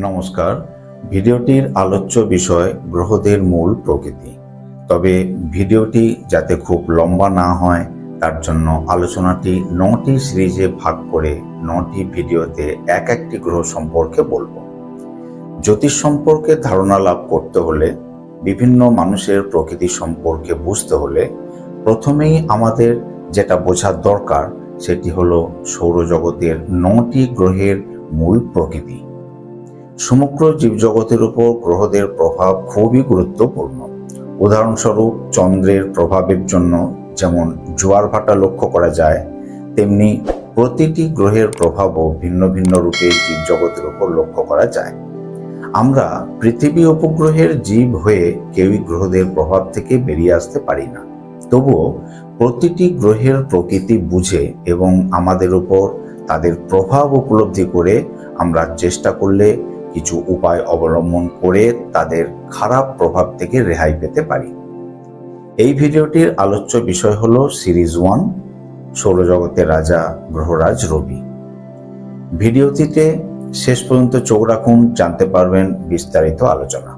নমস্কার। ভিডিওটির আলোচ্য বিষয় গ্রহদের মূল প্রকৃতি। তবে ভিডিওটি যাতে খুব লম্বা না হয়, তার জন্য আলোচনাটি নটি সিরিজে ভাগ করে নটি ভিডিওতে এক একটি গ্রহ সম্পর্কে বলব। জ্যোতিষ সম্পর্কে ধারণা লাভ করতে হলে, বিভিন্ন মানুষের প্রকৃতি সম্পর্কে বুঝতে হলে, প্রথমেই আমাদের যেটা বোঝার দরকার, সেটি হলো সৌরজগতের নটি গ্রহের মূল প্রকৃতি। সমগ্র জীবজগতের উপর গ্রহদের প্রভাব খুবই গুরুত্বপূর্ণ। উদাহরণস্বরূপ, চন্দ্রের প্রভাবের জন্য যেমন জোয়ার ভাটা লক্ষ্য করা যায়, তেমনি প্রতিটি গ্রহের প্রভাবও ভিন্ন ভিন্ন রূপে জীবজগতের উপর লক্ষ্য করা যায়। আমরা পৃথিবী উপগ্রহের জীব হয়ে কেউই গ্রহদের প্রভাব থেকে বেরিয়ে আসতে পারি না। তবুও প্রতিটি গ্রহের প্রকৃতি বুঝে এবং আমাদের উপর তাদের প্রভাব উপলব্ধি করে আমরা চেষ্টা করলে কিছু উপায় অবলম্বন করে তাদের খারাপ প্রভাব থেকে রেহাই পেতে পারি। এই ভিডিওটির আলোচ্য বিষয় হল সিরিজ ওয়ান সৌরজগতের রাজা গ্রহরাজ রবি। ভিডিওটিতে শেষ পর্যন্ত চোখ রাখুন, জানতে পারবেন বিস্তারিত আলোচনা।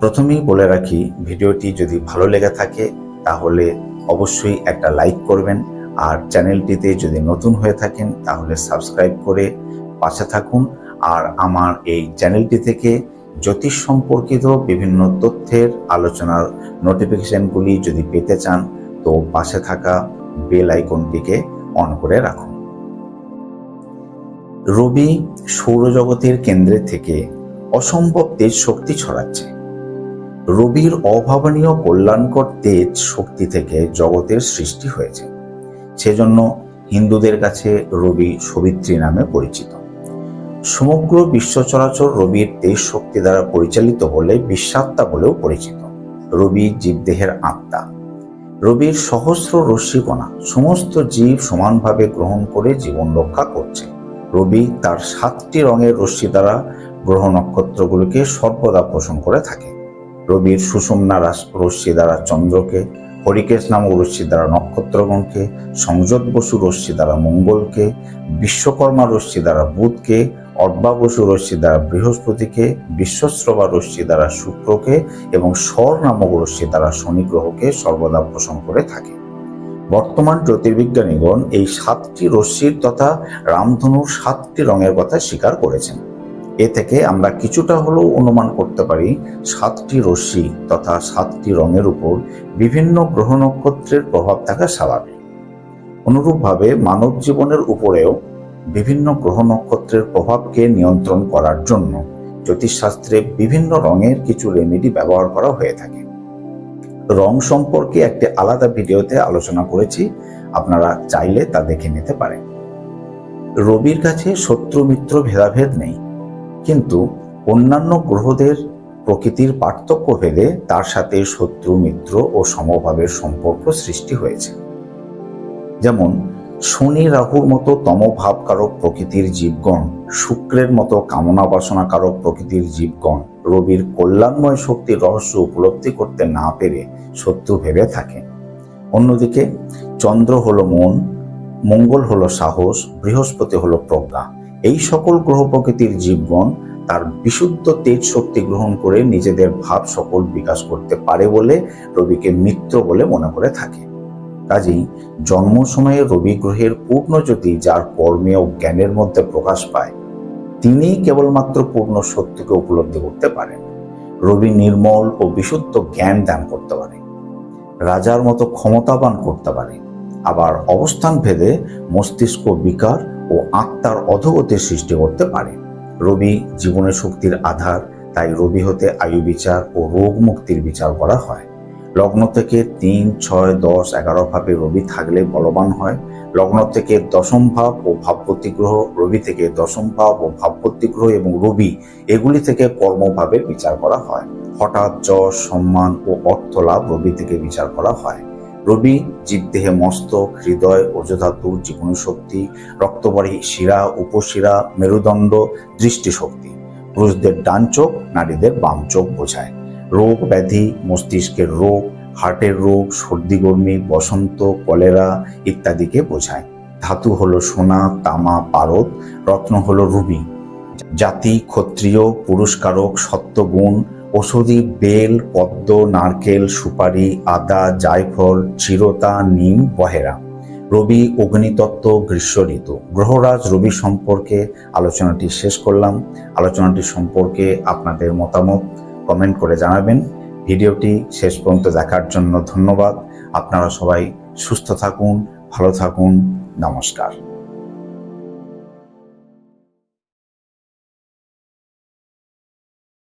প্রথমেই বলে রাখি, ভিডিওটি যদি ভালো লেগে থাকে, তাহলে অবশ্যই একটা লাইক করবেন। আর চ্যানেলটিতে যদি নতুন হয়ে থাকেন, তাহলে সাবস্ক্রাইব করে পাশে থাকুন। আর আমার এই চ্যানেলটি থেকে জ্যোতিষ সম্পর্কিত বিভিন্ন তথ্যের আলোচনার নোটিফিকেশনগুলি যদি পেতে চান, তো পাশে থাকা বেল আইকনটিকে অন করে রাখুন। রবি সৌরজগতের কেন্দ্রে থেকে অসম্ভব তেজ শক্তি ছড়াচ্ছে। রবির অভাবনীয় কল্যাণকর তেজ শক্তি থেকে জগতের সৃষ্টি হয়েছে। সেজন্য হিন্দুদের কাছে রবি সবিত্রী নামে পরিচিত। সমগ্র বিশ্ব চরাচর রবির তেজ শক্তি দ্বারা পরিচালিত বলে বিশ্বাত্মা বলেও পরিচিত। রবি জীবদেহের আত্মা। রবির সহস্র রশ্মিকণা সমস্ত জীব সমানভাবে গ্রহণ করে জীবন রক্ষা করছে। রবি তার সাতটি রঙের রশ্মি দ্বারা গ্রহ নক্ষত্রগুলিকে সর্বদা পোষণ করে থাকে। রবির সুষুম্না রশ্মি দ্বারা চন্দ্রকে, হরিকেশ নামক রশ্মি দ্বারা নক্ষত্রগণকে, সংযোগ বসু রশ্মি দ্বারা মঙ্গলকে, বিশ্বকর্মা রশ্মি দ্বারা বুধকে অর্বাবসু রশ্মি দ্বারা বৃহস্পতিকে বিশ্বশ্রবা রশ্মি দ্বারা শুক্রকে এবং স্বর নামক রশ্মি দ্বারা শনি গ্রহকে সর্বদা পোষণ করে থাকে। বর্তমান জ্যোতির্বিজ্ঞানীগণ এই সাতটি রশ্মির তথা রামধনুর সাতটি রঙের কথা স্বীকার করেছেন। এ থেকে আমরা কিছুটা হলেও অনুমান করতে পারি, সাতটি রশ্মি তথা সাতটি রঙের উপর বিভিন্ন গ্রহ নক্ষত্রের প্রভাব থাকা স্বাভাবিক। অনুরূপভাবে মানব জীবনের উপরেও বিভিন্ন গ্রহ নক্ষত্রের প্রভাবকে নিয়ন্ত্রণ করার জন্য জ্যোতিষশাস্ত্রে বিভিন্ন রঙের কিছু রেমেডি ব্যবহার করা হয়ে থাকে। রং সম্পর্কে একটি আলাদা ভিডিওতে আলোচনা করেছি, আপনারা চাইলে তা দেখে নিতে পারেন। রবির কাছে শত্রু মিত্র ভেদাভেদ নেই, কিন্তু অন্যান্য গ্রহদের প্রকৃতির পার্থক্য ভেদে তার সাথে শত্রু মিত্র ও সমভাবের সম্পর্ক সৃষ্টি হয়েছে। যেমন শনি রাহুর মতো তমভাবকারক প্রকৃতির জীবগণ, শুক্রের মতো কামনা বাসনাকারক প্রকৃতির জীবগণ, রবির কল্যাণময় শক্তির রহস্য উপলব্ধি করতে না পেরে শত্রু ভেবে থাকে। অন্যদিকে, চন্দ্র হলো মন, মঙ্গল হলো সাহস, বৃহস্পতি হলো প্রজ্ঞা। এই সকল গ্রহ প্রকৃতির জীবগণ তার বিশুদ্ধ তেজ শক্তি গ্রহণ করে নিজেদের ভাব সকল বিকাশ করতে পারে বলে রবিকে মিত্র বলে মনে করে থাকে। কাজেই জন্ম সময়ে রবি গ্রহের পূর্ণ জ্যোতি, যার কর্মে ও জ্ঞানের মধ্যে প্রকাশ পায়, তিনিই কেবলমাত্র পূর্ণ সত্যকে উপলব্ধি করতে পারেন। রবি নির্মল ও বিশুদ্ধ জ্ঞান দান করতে পারে, রাজার মতো ক্ষমতাবান করতে পারে। আবার অবস্থান ভেদে মস্তিষ্ক বিকার ও আত্মার অধগতির সৃষ্টি করতে পারে। রবি জীবনের শক্তির আধার, তাই রবি হতে আয়ু বিচার ও রোগ মুক্তির বিচার করা হয়। লগ্ন থেকে তিন, ছয়, দশ, এগারো ভাবে রবি থাকলে বলবান হয়। লগ্ন থেকে দশম ভাব ও ভাবপতি গ্রহ, রবি থেকে দশম ভাব ও ভাবপতি গ্রহ এবং রবি এগুলি থেকে কর্মভাবে বিচার করা হয়। হঠাৎ যশ, সম্মান ও অর্থ লাভ রবি থেকে বিচার করা হয়। রবি জীবদেহে মস্তক, হৃদয় ওজধাতু জীবনী শক্তি রক্তবাহী শিরা, উপশিরা, মেরুদণ্ড, দৃষ্টিশক্তি। পুরুষদের ডান চোখ, নারীদের বাম চোখ বোঝায়। রোগ ব্যাধি, মস্তিষ্কের রোগ, হার্টের রোগ, সর্দি গর্মি বসন্ত, কলেরা ইত্যাদিকে বোঝায়। ধাতু হলো সোনা, তামা, পারদ, রত্ন হলো রুবি। জাতি, ক্ষত্রিয়, পুরস্কারক, সত্যগুণ, ঔষধি, বেল, পদ্ম, নারকেল, সুপারি, আদা, জায়ফল, চিরতা, নিম, বহেরা। রবি অগ্নিতত্ত্ব, গ্রীষ্ম ঋতু। গ্রহরাজ রবি সম্পর্কে আলোচনাটি শেষ করলাম। আলোচনাটি সম্পর্কে আপনাদের মতামত কমেন্ট করে জানাবেন। ভিডিওটি শেষ পর্যন্ত দেখার জন্য ধন্যবাদ। আপনারা সবাই সুস্থ থাকুন, ভালো থাকুন। নমস্কার।